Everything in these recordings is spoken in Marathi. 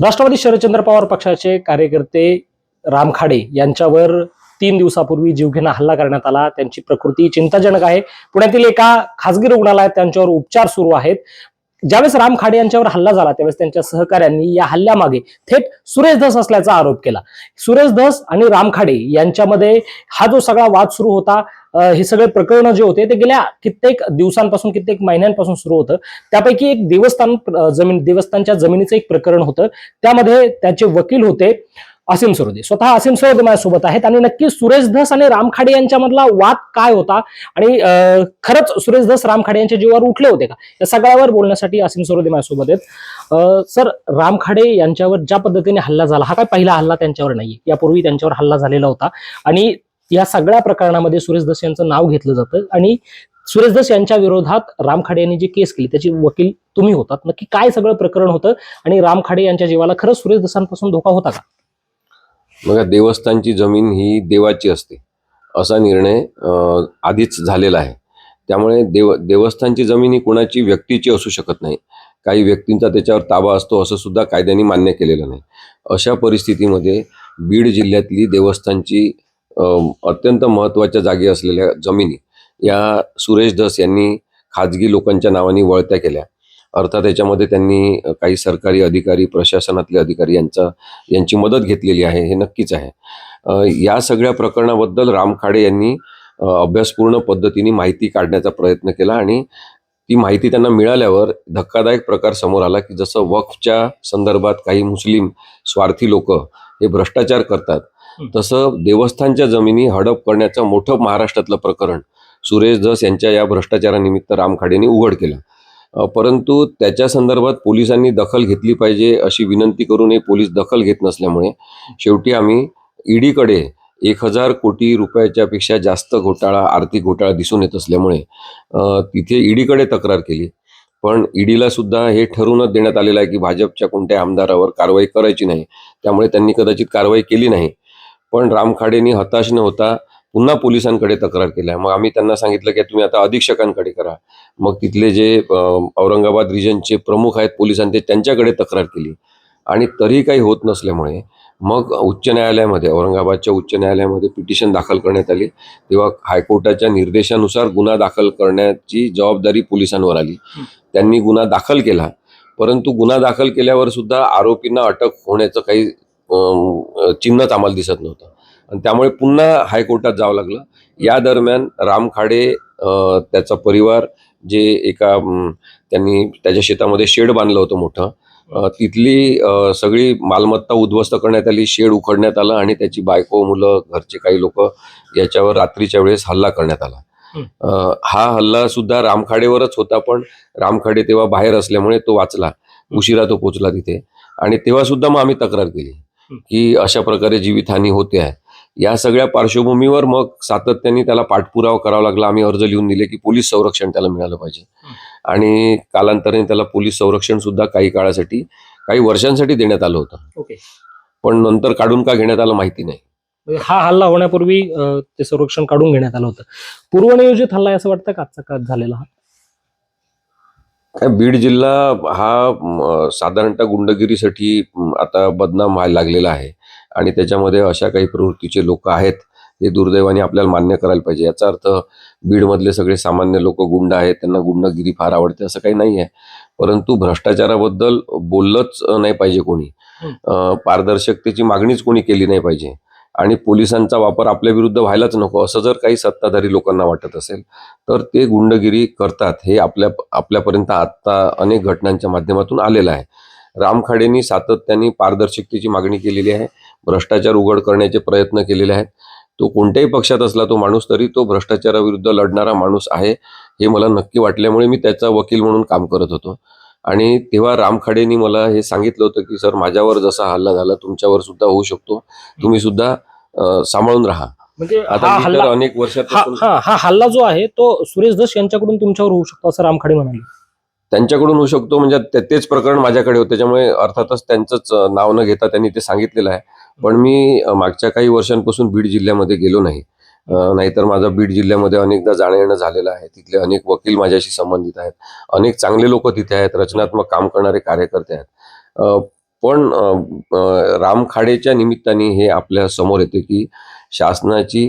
राष्ट्रवादी शरदचंद्र पवार पक्षाचे कार्यकर्ते राम खाडे यांच्यावर तीन दिवसापूर्वी जीवघेणा हल्ला करण्यात आला. त्यांची प्रकृती चिंताजनक आहे. पुण्यातील एका खासगी रुग्णालयात त्यांच्यावर उपचार सुरू आहेत. ज्यावेळेस राम खाडे यांच्यावर हल्ला झाला त्यावेळेस त्यांच्या सहकाऱ्यांनी या हल्ल्यामागे थेट सुरेश धस असल्याचा आरोप केला. सुरेश धस आणि राम खाडे यांच्यामध्ये हा जो सगळा वाद सुरू होता हे सगळे प्रकरण जे होते ते गेल्या कित्येक दिवसांपासून कित्येक महिन्यांपासून सुरू होतं. त्यापैकी एक देवस्थान जमीन देवस्थानच्या जमिनीचं एक प्रकरण होतं. त्यामध्ये त्याचे वकील होते असीम सरोदे. स्वतः असीम सरोदे माझ्यासोबत आहेत आणि नक्की सुरेश धस आणि रामखाडे यांच्यामधला वाद काय होता आणि खरंच सुरेश धस रामखाडे यांच्या जीवावर उठले होते का? या सगळ्यावर बोलण्यासाठी असीम सरोदे माझ्यासोबत आहेत. सर रामखाडे यांच्यावर ज्या पद्धतीने हल्ला झाला हा काय पहिला हल्ला त्यांच्यावर नाही यापूर्वी त्यांच्यावर हल्ला झालेला होता. आणि या सगळ्या प्रकरणामध्ये सुरेश दस यांचं नाव घेतलं जातं. आणि सुरेश दस यांच्या विरोधात राम खाडे यांनी जी केस केली त्याची वकील तुम्ही होतात. नक्की काय सगळं प्रकरण होतं आणि राम खाडे यांच्या जीवाला खरंच सुरेश दसांपासून धोका होता का? बघा देवस्थानची जमीन ही देवाची असते असा निर्णय आधीच झालेला आहे. त्यामुळे देव देवस्थानची जमीन ही कोणाची व्यक्तीची असू शकत नाही. काही व्यक्तींचा त्याच्यावर ताबा असतो असं सुद्धा कायद्याने मान्य केलेलं नाही. अशा परिस्थितीमध्ये बीड जिल्ह्यातली देवस्थानची अत्यंत महत्त्वाच्या जागी असलेल्या जमिनी या सुरेश धस यांनी खाजगी लोकांच्या नावाने वळत्या केल्या. अर्थात याच्यामध्ये त्यांनी काही सरकारी अधिकारी प्रशासनातले अधिकारी यांचा यांची मदत घेतलेली आहे हे नक्कीच आहे. या सगळ्या प्रकरणाबद्दल राम खाडे यांनी अभ्यासपूर्ण पद्धतीने माहिती काढण्याचा प्रयत्न केला आणि ती माहिती त्यांना मिळाल्यावर धक्कादायक प्रकार समोर आला की जसं वक्फच्या संदर्भात काही मुस्लिम स्वार्थी लोक हे भ्रष्टाचार करतात. तसं देवस्थानच्या जमिनी हडप करण्याचं मोठं महाराष्ट्रातलं प्रकरण सुरेश धस यांच्या या भ्रष्टाचारानिमित्त राम खाडेंनी उघड केलं परंतु त्याच्या संदर्भात पोलिसांनी दखल घेतली पाहिजे अशी विनंती करूनही पोलीस दखल घेत नसल्यामुळे शेवटी आम्ही ईडीकडे एक हजार कोटी रुपयाच्या पेक्षा जास्त घोटाळा आर्थिक घोटाळा दिसून येत असल्यामुळे तिथे ईडीकडे तक्रार केली. पण ईडीला सुद्धा हे ठरवूनच देण्यात आलेलं आहे की भाजपच्या कोणत्या आमदारावर कारवाई करायची नाही. त्यामुळे त्यांनी कदाचित कारवाई केली नाही. पण राम खाडेंनी हताश न होता पुन्हा पोलिसांकडे तक्रार केल्या मग आम्ही त्यांना सांगितलं की तुम्ही आता अधीक्षकांकडे करा. मग तिथले जे औरंगाबाद रिजनचे प्रमुख आहेत पोलिसांचे त्यांच्याकडे तक्रार केली. आणि तरी काही होत नसल्यामुळे मग उच्च न्यायालयामध्ये औरंगाबादच्या उच्च न्यायालयामध्ये पिटिशन दाखल करण्यात आली. तेव्हा हायकोर्टाच्या निर्देशानुसार गुन्हा दाखल करण्याची जबाबदारी पोलिसांवर आली. त्यांनी गुन्हा दाखल केला. परंतु गुन्हा दाखल केल्यावर सुद्धा आरोपींना अटक होण्याचं काही चिन्हच आम्हाला दिसत नव्हतं. आणि त्यामुळे पुन्हा हायकोर्टात जावं लागलं. या दरम्यान राम खाडे त्याचा परिवार जे एका त्यांनी त्याच्या शेतामध्ये शेड बांधलं होतं मोठं. तिथली सगळी मालमत्ता उद्ध्वस्त करण्यात आली शेड उखडण्यात आलं आणि त्याची बायको मुलं घरचे काही लोक याच्यावर रात्रीच्या वेळेस हल्ला करण्यात आला. हं. हल्ला सुद्धा रामखाडेवरच होता पण रामखाडे तेव्हा बाहेर असल्यामुळे तो वाचला. उशिरा तो पोचला तिथे. आणि तेव्हा सुद्धा मग आम्ही तक्रार केली. की अशा प्रकारे जीवितहानी होते आहे. या सगळ्या पार्श्वभूमीवर मग सातत्याने त्याला पाठपुरावा करावा लागला. आम्ही अर्ज लिहून दिले की पोलीस संरक्षण त्याला मिळालं पाहिजे. आणि कालांतराने त्याला पोलीस संरक्षण सुद्धा काही काळासाठी काही वर्षांसाठी देण्यात आलं होतं. ओके. पण नंतर काढून का घेण्यात आलं माहिती नाही. म्हणजे हा हल्ला होण्यापूर्वी ते संरक्षण काढून घेण्यात आलं होतं. पूर्वनियोजित हल्ला असं वाटतं का? आजचा काळ झालेला हा? काय बीड जिल्हा हा साधारणतः गुंडगिरीसाठी आता बदनाम व्हायला लागलेला आहे. आणि त्याच्यामध्ये अशा काही प्रवृत्तीचे लोक आहेत हे दुर्दैवाने आपल्याला मान्य करायला पाहिजे. याचा अर्थ बीडमधले सगळे सामान्य लोक गुंड आहेत त्यांना गुंडगिरी फार आवडते असं काही नाही आहे परंतु भ्रष्टाचाराबद्दल बोललंच नाही पाहिजे कोणी. पारदर्शकतेची मागणीच कोणी केली नाही पाहिजे. आणि पोलिसांचा वापर आपल्या विरुद्ध व्हायलाच नको असं जर काही सत्ताधारी लोकांना वाटत असेल तर ते गुंडगिरी करतात. हे आपल्या आपल्यापर्यंत आता अनेक घटनांच्या माध्यमातून आलेलं आहे. राम खाडेंनी सातत्याने पारदर्शकतेची मागणी केलेली आहे. भ्रष्टाचार उघड करण्याचे प्रयत्न केलेले आहेत. तो कोणत्याही पक्षात असला तो माणूस तरी तो भ्रष्टाचाराविरुद्ध लढणारा माणूस आहे हे मला नक्की वाटल्यामुळे मी त्याचा वकील म्हणून काम करत होतो. आणि तेव्हा राम खाडेंनी मला हे सांगितलं होतं की सर माझ्यावर जसा हल्ला झाला तुमच्यावर सुद्धा होऊ शकतो. तुम्ही सुद्धा सांभाळून राहा. म्हणजे आता हल्ला अनेक वर्षापासून हा हा हल्ला जो आहे तो सुरेश धस यांच्याकडून तुमच्यावर होऊ शकतो असं रामखाडे म्हणाले. त्यांच्याकडून होऊ शकतो म्हणजे तेच प्रकरण माझ्याकडे होतं. त्याच्यामुळे अर्थातच त्यांचंच नाव न घेता त्यांनी ते सांगितलेलं आहे. पण मी मागच्या काही वर्षांपासून बीड जिल्ह्यामध्ये गेलो नाही. नाहीतर माझा बीड जिल्ह्यामध्ये अनेकदा जाणं येणं झालेलं आहे. तिथले अनेक वकील माझ्याशी संबंधित आहेत. अनेक चांगले लोक तिथे आहेत. रचनात्मक काम करणारे कार्यकर्ते आहेत. पण रामखाडेच्या निमित्ताने हे आपल्यासमोर येते की शासनाची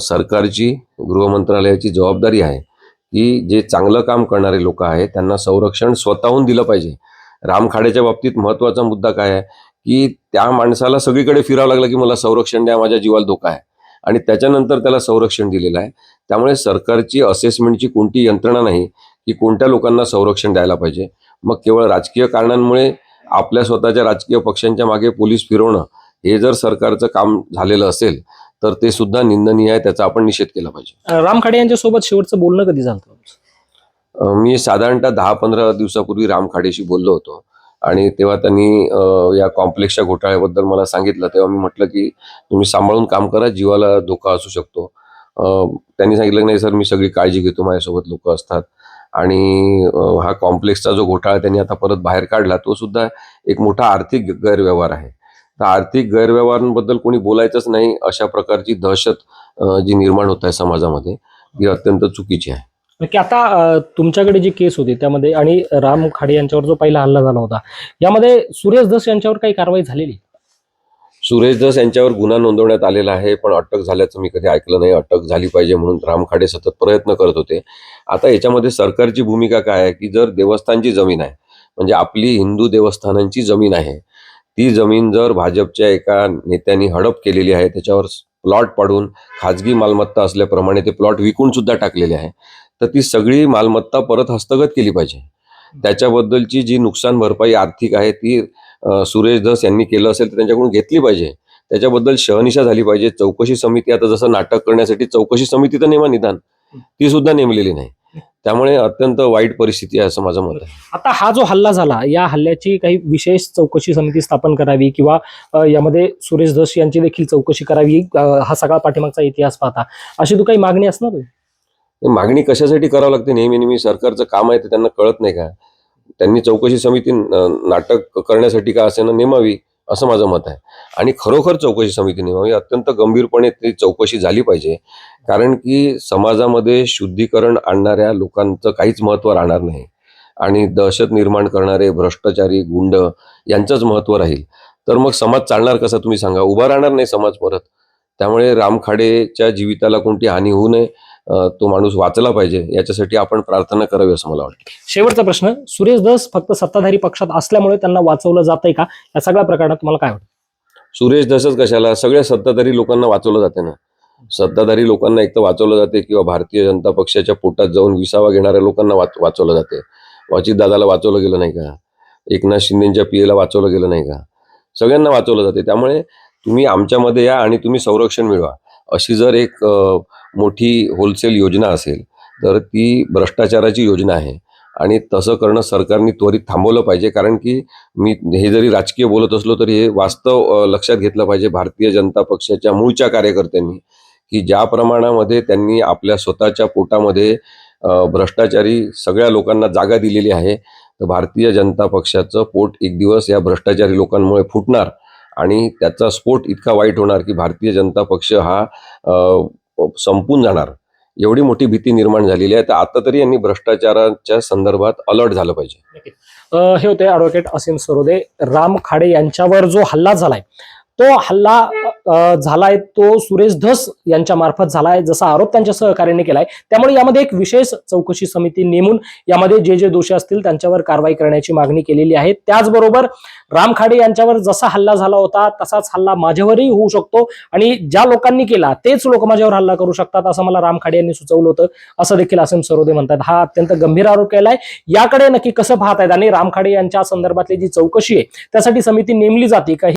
सरकारची गृहमंत्रालयाची जबाबदारी आहे की जे चांगलं काम करणारे लोक आहेत त्यांना संरक्षण स्वतःहून दिलं पाहिजे. रामखाडेच्या बाबतीत महत्त्वाचा मुद्दा काय आहे? की त्या माणसाला सगळीकडे फिरावं लागलं की मला संरक्षण द्या माझ्या जीवाला धोका आहे. आणि त्याच्यानंतर त्याला संरक्षण दिलेलं आहे. त्यामुळे सरकारची असेसमेंटची कोणती यंत्रणा नाही की कोणत्या लोकांना संरक्षण द्यायला पाहिजे. मग केवळ राजकीय कारणांमुळे आपल्या स्वतःच्या राजकीय पक्षांच्या मागे पोलीस फिरवणं हे जर सरकारचं काम झालेलं असेल तर ते सुद्धा निंदनीय आहे त्याचा आपण निषेध केला पाहिजे. राम खाडे यांच्यासोबत शेवटचं बोलणं कधी झालं? मी साधारणतः दहा पंधरा दिवसापूर्वी राम खाडेशी बोललो होतो. आणि तेव्हा त्यांनी या कॉम्प्लेक्सच्या घोटाळ्याबद्दल मला सांगितलं. तेव्हा मी म्हटलं की तुम्ही सांभाळून काम करा जीवाला धोका असू शकतो. त्यांनी सांगितलं की नाही सर मी सगळी काळजी घेतो माझ्यासोबत लोक असतात. आणि हा कॉम्प्लेक्सचा जो घोटाळा त्यांनी आता परत बाहेर काढला तो सुद्धा एक मोठा आर्थिक गैरव्यवहार आहे. तर आर्थिक गैरव्यवहारांबद्दल कोणी बोलायचंच नाही अशा प्रकारची दहशत जी निर्माण होत आहे समाजामध्ये ती अत्यंत चुकीची आहे. की आता तुमच्याकडे जी केस होती त्यामध्ये आणि राम खाडे यांच्यावर जो पहिला हल्ला झाला होता यामध्ये सुरेश दस यांच्यावर काही कारवाई झालेली? सुरेश दस यांच्यावर गुन्हा नोंदवण्यात आलेला आहे पण अटक झाल्याचं मी कधी ऐकलं नाही. अटक झाली पाहिजे म्हणून राम खाडे सतत प्रयत्न करत होते. आता याच्यामध्ये सरकारची भूमिका काय आहे की जर देवस्थानची जमीन आहे म्हणजे आपली हिंदू देवस्थानांची जमीन आहे ती जमीन जर भाजपच्या एका नेत्यांनी हडप केलेली आहे त्याच्यावर प्लॉट पाडून खाजगी मालमत्ता असल्याप्रमाणे ते प्लॉट विकून सुद्धा टाकलेले आहे तर ती सगळी मालमत्ता परत हस्तगत केली पाहिजे. त्याच्याबद्दलची जी नुकसान भरपाई आर्थिक आहे ती सुरेश धस यांनी केलं असेल तर त्यांच्याकडून घेतली पाहिजे. त्याच्याबद्दल शहनिशा झाली पाहिजे. चौकशी समिती आता जसं नाटक करण्यासाठी चौकशी समिती तर नेमा निदान. ती सुद्धा नेमलेली नाही. त्यामुळे अत्यंत वाईट परिस्थिती आहे असं माझं मत आहे. आता हा जो हल्ला झाला या हल्ल्याची काही विशेष चौकशी समिती स्थापन करावी किंवा यामध्ये सुरेश धस यांची देखील चौकशी करावी हा सगळा पाठीमागचा इतिहास पाहता. अशी तू काही मागणी असणार मागणी कशासाठी करावं लागते? नेहमी नेहमी सरकारचं काम आहे ते त्यांना कळत नाही का? त्यांनी चौकशी समिती नाटक करण्यासाठी का असे ना नेमावी असं माझं मत आहे. आणि खरोखर चौकशी समिती नेमावी अत्यंत गंभीरपणे ती चौकशी झाली पाहिजे. कारण की समाजामध्ये शुद्धीकरण आणणाऱ्या लोकांचं काहीच महत्त्व राहणार नाही. आणि दहशत निर्माण करणारे भ्रष्टाचारी गुंड यांचंच महत्त्व राहील. तर मग समाज चालणार कसा? तुम्ही सांगा. उभा राहणार नाही समाज परत. त्यामुळे रामखाडेच्या जीविताला कोणती हानी होऊ नये तो माणूस वाचला पाहिजे याच्यासाठी आपण प्रार्थना करावी असं मला वाटतं. शेवटचा प्रश्न सुरेश धस फक्त सत्ताधारी पक्षात असल्यामुळे त्यांना वाचवलं जातंय का? या सगळ्या प्रकरणात तुम्हाला काय वाटतं? सुरेश दसच कशाला? सगळ्या सत्ताधारी लोकांना वाचवलं जाते ना. सत्ताधारी लोकांना एक तर वाचवलं जाते किंवा भारतीय जनता पक्षाच्या पोटात जाऊन विसावा घेणाऱ्या लोकांना वाच वाचवलं जाते अजित दादाला वाचवलं गेलं नाही का? एकनाथ शिंदेच्या पियेला वाचवलं गेलं नाही का? सगळ्यांना वाचवलं जाते त्यामुळे तुम्ही आमच्यामध्ये या आणि तुम्ही संरक्षण मिळवा. अशी जर एक मोठी होलसेल योजना असेल तर ती भ्रष्टाचाराची योजना आहे. आणि तसं करणं सरकारने त्वरित थांबवलं पाहिजे कारण की मी हे जरी राजकीय बोलत असलो तरी हे वास्तव लक्षात घेतलं पाहिजे भारतीय जनता पक्षाच्या मूळच्या कार्यकर्त्यांनी की ज्या प्रमाणामध्ये त्यांनी आपल्या स्वतःच्या पोटामध्ये भ्रष्टाचारी सगळ्या लोकांना जागा दिलेली आहे तर भारतीय जनता पक्षाचं पोट एक दिवस या भ्रष्टाचारी लोकांमुळे फुटणार. आणि त्याचा स्फोट इतका वाईट होणार की भारतीय जनता पक्ष हा संपून जाणार. एवढी मोठी भीती निर्माण झालेली आहे. तर आता तरी यांनी भ्रष्टाचाराच्या संदर्भात अलर्ट झालं पाहिजे. हे होते ॲडव्होकेट असीम सरोदे. राम खाडे यांच्यावर जो हल्ला झालाय तो हल्ला झालाय तो सुरेश धस यांच्या मार्फत झालाय जसा आरोप त्यांच्या सहकार्याने केलाय. त्यामुळे यामध्ये एक विशेष चौकशी समिती नेमून यामध्ये जे जे दोषी असतील त्यांच्यावर कारवाई करण्याची मागणी केलेली आहे. त्याचबरोबर राम खाडे यांच्यावर जसा हल्ला झाला होता तसाच हल्ला माझ्यावरही होऊ शकतो आणि ज्या लोकांनी केला तेच लोक माझ्यावर हल्ला करू शकतात असं मला राम खाडे यांनी सुचवलं होतं. असं देखील असीम सरोदे म्हणतात. हा अत्यंत गंभीर आरोप केलाय. याकडे नक्की कसं पाहत आहेत आणि राम खाडे यांच्या संदर्भातली जी चौकशी आहे त्यासाठी समिती नेमली जाते का?